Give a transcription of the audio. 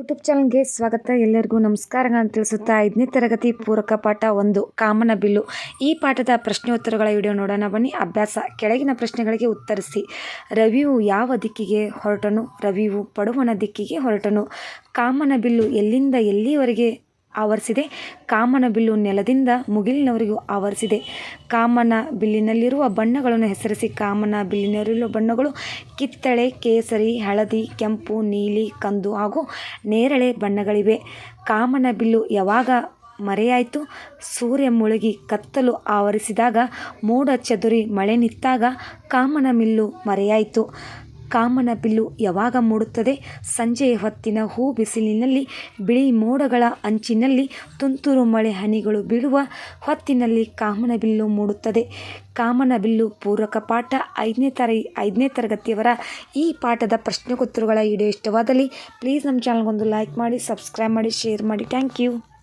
YouTube ಚಾನಲ್ಗೆ ಸ್ವಾಗತ. ಎಲ್ಲರಿಗೂ ನಮಸ್ಕಾರಗಳನ್ನು ತಿಳಿಸುತ್ತಾ ಐದನೇ ತರಗತಿ ಪೂರಕ ಪಾಠ ಒಂದು, ಕಾಮನ ಬಿಲ್ಲು. ಈ ಪಾಠದ ಪ್ರಶ್ನೋತ್ತರಗಳ ವಿಡಿಯೋ ನೋಡೋಣ ಬನ್ನಿ. ಅಭ್ಯಾಸ. ಕೆಳಗಿನ ಪ್ರಶ್ನೆಗಳಿಗೆ ಉತ್ತರಿಸಿ. ರವಿಯು ಯಾವ ದಿಕ್ಕಿಗೆ ಹೊರಟನು? ರವಿಯು ಪಡುವನ ದಿಕ್ಕಿಗೆ ಹೊರಟನು. ಕಾಮನ ಬಿಲ್ಲು ಎಲ್ಲಿಂದ ಎಲ್ಲಿವರೆಗೆ ಆವರಿಸಿದೆ. ಕಾಮನ ಬಿಲ್ಲು ನೆಲದಿಂದ ಮುಗಿಲಿನವರೆಗೂ ಆವರಿಸಿದೆ. ಕಾಮನ ಬಿಲ್ಲಿನಲ್ಲಿರುವ ಬಣ್ಣಗಳನ್ನು ಹೆಸರಿಸಿ. ಕಾಮನ ಬಿಲ್ಲಿನಲ್ಲಿರುವ ಬಣ್ಣಗಳು ಕಿತ್ತಳೆ, ಕೇಸರಿ, ಹಳದಿ, ಕೆಂಪು, ನೀಲಿ, ಕಂದು ಹಾಗೂ ನೇರಳೆ ಬಣ್ಣಗಳಿವೆ. ಕಾಮನ ಬಿಲ್ಲು ಯಾವಾಗ ಮರೆಯಾಯಿತು? ಸೂರ್ಯ ಮುಳುಗಿ ಕತ್ತಲು ಆವರಿಸಿದಾಗ, ಮೋಡ ಚದುರಿ ಮಳೆ ನಿತ್ತಾಗ ಕಾಮನ ಬಿಲ್ಲು ಮರೆಯಾಯಿತು. ಕಾಮನ ಬಿಲ್ಲು ಯಾವಾಗ ಮೂಡುತ್ತದೆ? ಸಂಜೆಯ ಹೊತ್ತಿನ ಹೂ ಬಿಸಿಲಿನಲ್ಲಿ, ಬಿಳಿ ಮೋಡಗಳ ಅಂಚಿನಲ್ಲಿ ತುಂತುರು ಮಳೆ ಹನಿಗಳು ಬೀಳುವ ಹೊತ್ತಿನಲ್ಲಿ ಕಾಮನ ಬಿಲ್ಲು ಮೂಡುತ್ತದೆ. ಕಾಮನ ಬಿಲ್ಲು ಪೂರಕ ಪಾಠ. ಐದನೇ ತರ ಐದನೇ ತರಗತಿಯವರ ಈ ಪಾಠದ ಪ್ರಶ್ನೋತ್ತರಗಳ ವಿಡಿಯೋ ಇಷ್ಟವಾದಲ್ಲಿ ಪ್ಲೀಸ್ ನಮ್ಮ ಚಾನಲ್ಗೊಂದು ಲೈಕ್ ಮಾಡಿ ಸಬ್ಸ್ಕ್ರೈಬ್ ಮಾಡಿ ಶೇರ್ ಮಾಡಿ. Thank you